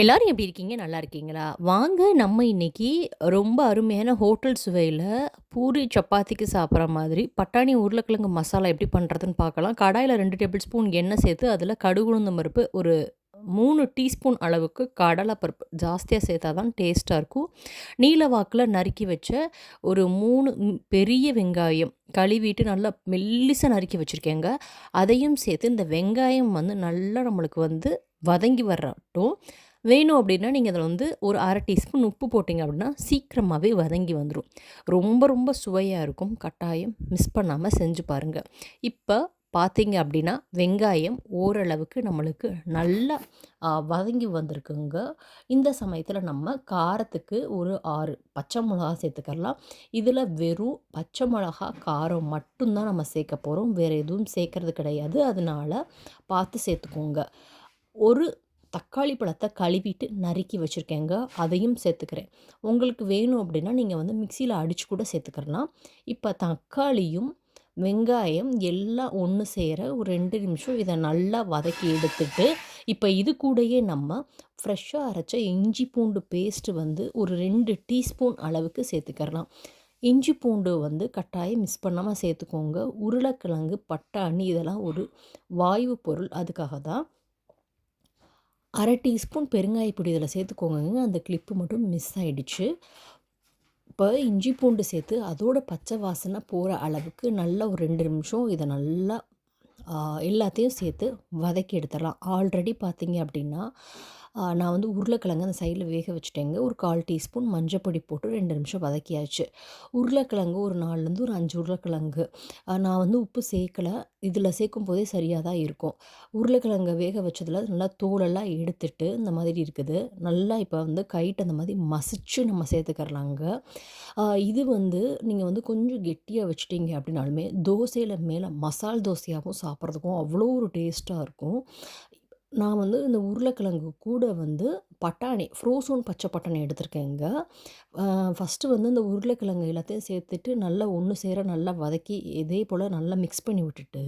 எல்லாரும் எப்படி இருக்கீங்க? நல்லா இருக்கீங்களா? வாங்க நம்ம இன்னைக்கு ரொம்ப அருமையான ஹோட்டல் சுவையில் பூரி, சப்பாத்திக்கு சாப்பிட்ற மாதிரி பட்டாணி உருளைக்கிழங்கு மசாலா எப்படி பண்ணுறதுன்னு பார்க்கலாம். கடாயில் ரெண்டு டேபிள் ஸ்பூன் எண்ணெய் சேர்த்து அதில் கடுகு, பருப்பு ஒரு மூணு டீஸ்பூன் அளவுக்கு கடலைப்பருப்பு ஜாஸ்தியாக சேர்த்தா தான் டேஸ்ட்டாக இருக்கும். நீலவாக்கில் நறுக்கி வச்ச ஒரு மூணு பெரிய வெங்காயம் கழுவிட்டு நல்லா மெல்லிசாக நறுக்கி வச்சிருக்கேங்க. அதையும் சேர்த்து இந்த வெங்காயம் வந்து நல்லா நம்மளுக்கு வந்து வதங்கி வரட்டும். வேணும் அப்படின்னா, நீங்கள் அதில் வந்து ஒரு அரை டீஸ்பூன் உப்பு போட்டிங்க அப்படின்னா, சீக்கிரமாகவே வதங்கி வந்துடும் ரொம்ப ரொம்ப சுவையாக இருக்கும். கட்டாயம் மிஸ் பண்ணாமல் செஞ்சு பாருங்க. இப்போ பார்த்தீங்க அப்படின்னா, வெங்காயம் ஓரளவுக்கு நம்மளுக்கு நல்லா வதங்கி வந்திருக்குங்க. இந்த சமயத்தில் நம்ம காரத்துக்கு ஒரு ஆறு பச்சை மிளகா சேர்த்துக்கலாம். இதில் வெறும் பச்சை மிளகா, காரம் மட்டும்தான் நம்ம சேர்க்க போகிறோம் வேறு எதுவும் சேர்க்கறது கிடையாது. அதனால பார்த்து சேர்த்துக்கோங்க. ஒரு தக்காளி பழத்தை கழுவிட்டு நறுக்கி வச்சுருக்கேங்க அதையும் சேர்த்துக்கிறேன். உங்களுக்கு வேணும் அப்படின்னா, நீங்கள் வந்து மிக்சியில் அடித்து கூட சேர்த்துக்கிறலாம். இப்போ தக்காளியும், வெங்காயம் எல்லாம் ஒன்று சேர ஒரு ரெண்டு நிமிஷம் இதை நல்லா வதக்கி எடுத்துட்டு, இப்போ இது கூடயே நம்ம ஃப்ரெஷ்ஷாக அரைச்ச இஞ்சி பூண்டு பேஸ்ட்டு வந்து ஒரு ரெண்டு டீஸ்பூன் அளவுக்கு சேர்த்துக்கிறலாம். இஞ்சி பூண்டு வந்து கட்டாயம் மிஸ் பண்ணாமல் சேர்த்துக்கோங்க. உருளைக்கிழங்கு, பட்டாணி இதெல்லாம் ஒரு வாய்வு பொருள். அதுக்காக தான். அரை டீஸ்பூன் பெருங்காய பொடி இதில் சேர்த்துக்கோங்க. அந்த கிளிப்பு மட்டும் மிஸ் ஆகிடுச்சு இப்போ இஞ்சி பூண்டு சேர்த்து அதோட பச்சை வாசனை போகிற அளவுக்கு நல்லா ஒரு ரெண்டு நிமிஷம் இதை நல்லா எல்லாத்தையும் சேர்த்து வதக்கி எடுத்துடலாம். ஆல்ரெடி பார்த்தீங்க அப்படின்னா, நான் வந்து உருளைக்கிழங்கு அந்த சைடில் வேக வச்சுட்டேங்க. ஒரு 1/4 டீஸ்பூன் மஞ்சப்பொடி போட்டு ரெண்டு நிமிஷம் வதக்கியாச்சு. உருளைக்கிழங்கு ஒரு நாலுலேருந்து ஒரு அஞ்சு உருளைக்கிழங்கு. நான் வந்து உப்பு சேர்க்கல. சேர்க்கும் சேர்க்கும்போதே சரியாக தான் இருக்கும். உருளைக்கிழங்கை வேக வச்சதில் நல்லா தோலெல்லாம் எடுத்துட்டு இந்த மாதிரி இருக்குது. நல்லா இப்போ வந்து கைட்டு அந்த மாதிரி மசிச்சு நம்ம சேர்த்துக்கிறலாங்க. இது வந்து நீங்கள் வந்து கொஞ்சம் கெட்டியாக வச்சுட்டீங்க அப்படின்னாலுமே, தோசையில் மேலே மசால் தோசையாகவும் சாப்பிட்றதுக்கும் அவ்வளோ ஒரு டேஸ்ட்டாக இருக்கும். நான் வந்து இந்த உருளைக்கிழங்கு கூட வந்து பட்டாணி ஃப்ரோசோன் பச்சை பட்டாணி எடுத்திருக்கேங்க. ஃபஸ்ட்டு வந்து இந்த உருளைக்கிழங்கு எல்லாத்தையும் சேர்த்துட்டு நல்லா ஒன்று சேர நல்லா வதக்கி, இதே போல் நல்லா மிக்ஸ் பண்ணி விட்டுட்டு,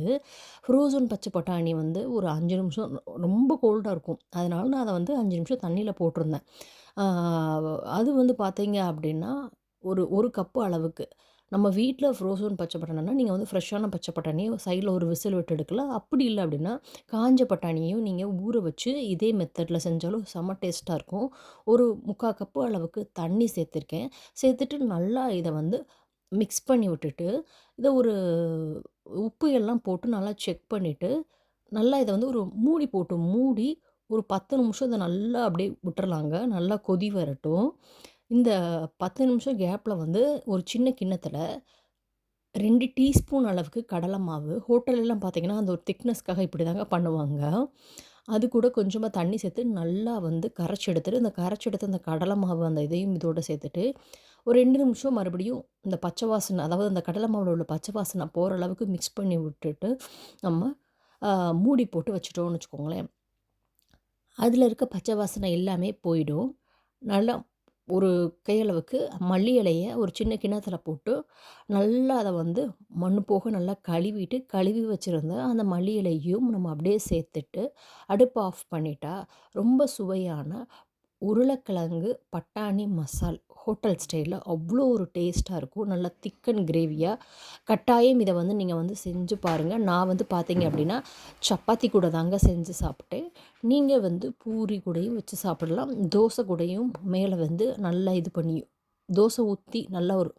ஃப்ரோசோன் பச்சை பட்டாணி வந்து ஒரு அஞ்சு நிமிஷம் ரொம்ப கோல்டாக இருக்கும். அதனால நான் அதை வந்து அஞ்சு நிமிஷம் தண்ணியில் போட்டிருந்தேன். அது வந்து பார்த்தீங்க அப்படின்னா, ஒரு ஒரு கப்பு அளவுக்கு. நம்ம வீட்டில் ஃப்ரோசன் பச்சை பட்டாணினா, வந்து ஃப்ரெஷ்ஷான பச்சை பட்டாணிய சைடில் ஒரு விசில் விட்டு எடுக்கலாம். அப்படி இல்லை அப்படின்னா, காஞ்ச பட்டாணியும் நீங்கள் ஊற வச்சு இதே மெத்தடில் செஞ்சாலும் செம்ம டேஸ்ட்டாக இருக்கும். ஒரு 3/4 கப்பு அளவுக்கு தண்ணி சேர்த்துருக்கேன். சேர்த்துட்டு நல்லா இதை வந்து மிக்ஸ் பண்ணி விட்டுட்டு, இதை ஒரு உப்பு எல்லாம் போட்டு நல்லா செக் பண்ணிவிட்டு நல்லா இதை வந்து ஒரு மூடி போட்டு மூடி ஒரு 10 நிமிஷம் இதை நல்லா அப்படியே விட்டுறலாங்க. நல்லா கொதி வரட்டும். இந்த 10 நிமிஷம் கேப்பில் வந்து ஒரு சின்ன கிண்ணத்தில் ரெண்டு டீஸ்பூன் அளவுக்கு கடலை மாவு, ஹோட்டலெல்லாம் பார்த்தீங்கன்னா, அந்த ஒரு திக்னஸ்க்காக இப்படி தாங்க பண்ணுவாங்க. அது கூட கொஞ்சமாக தண்ணி சேர்த்து நல்லா வந்து கரைச்சி எடுத்துட்டு, இந்த கரைச்சி எடுத்து அந்த கடலை மாவு அந்த இதையும் இதோடு சேர்த்துட்டு, ஒரு ரெண்டு நிமிஷம் மறுபடியும் இந்த பச்சை வாசனை அதாவது அந்த கடலை மாவில் உள்ள பச்சை வாசனை போகிற அளவுக்கு மிக்ஸ் பண்ணி விட்டுட்டு, நம்ம மூடி போட்டு வச்சுட்டோம்னு வச்சுக்கோங்களேன். அதில் இருக்க பச்சை வாசனை எல்லாமே போயிடும். நல்லா ஒரு கையளவுக்கு மல்லி இலையை ஒரு சின்ன கிண்ணத்தில் போட்டு, நல்லா அதை வந்து மண் போக நல்லா கழுவிட்டு, கழுவி வச்சுருந்தா அந்த மல்லி இலையும் நம்ம அப்படியே சேர்த்துட்டு, அடுப்பை ஆஃப் பண்ணிட்டா, ரொம்ப சுவையான உருளைக்கிழங்கு பட்டாணி மசால் ஹோட்டல் ஸ்டைலில் அவ்வளோ ஒரு டேஸ்ட்டாக இருக்கும். நல்லா திக் அண்ட் கிரேவியாக கட்டாயம் இதை வந்து நீங்கள் வந்து செஞ்சு பாருங்கள் நான் வந்து பார்த்தீங்க அப்படின்னா, சப்பாத்தி கூட தாங்க செஞ்சு சாப்பிட்டேன். நீங்கள் வந்து பூரி கூடையும் வச்சு சாப்பிடலாம். தோசை கூடையும் மேலே வந்து நல்லா இது பண்ணி தோசை ஊற்றி நல்லா ஒரு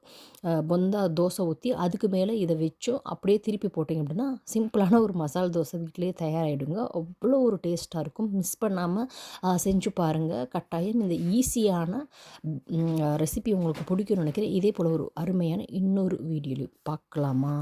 பொந்தா தோசை ஊற்றி அதுக்கு மேலே இதை வச்சோ அப்படியே திருப்பி போட்டீங்க அப்படின்னா, சிம்பிளான ஒரு மசால் தோசை வீட்லேயே தயாராகிடுங்க அவ்வளோ ஒரு டேஸ்ட்டாக இருக்கும். மிஸ் பண்ணாமல் செஞ்சு பாருங்கள் கட்டாயம் இந்த ஈஸியான ரெசிபி உங்களுக்கு பிடிக்கும்னு நினைக்கிறேன். இதே போல் ஒரு அருமையான இன்னொரு வீடியோல பார்க்கலாமா?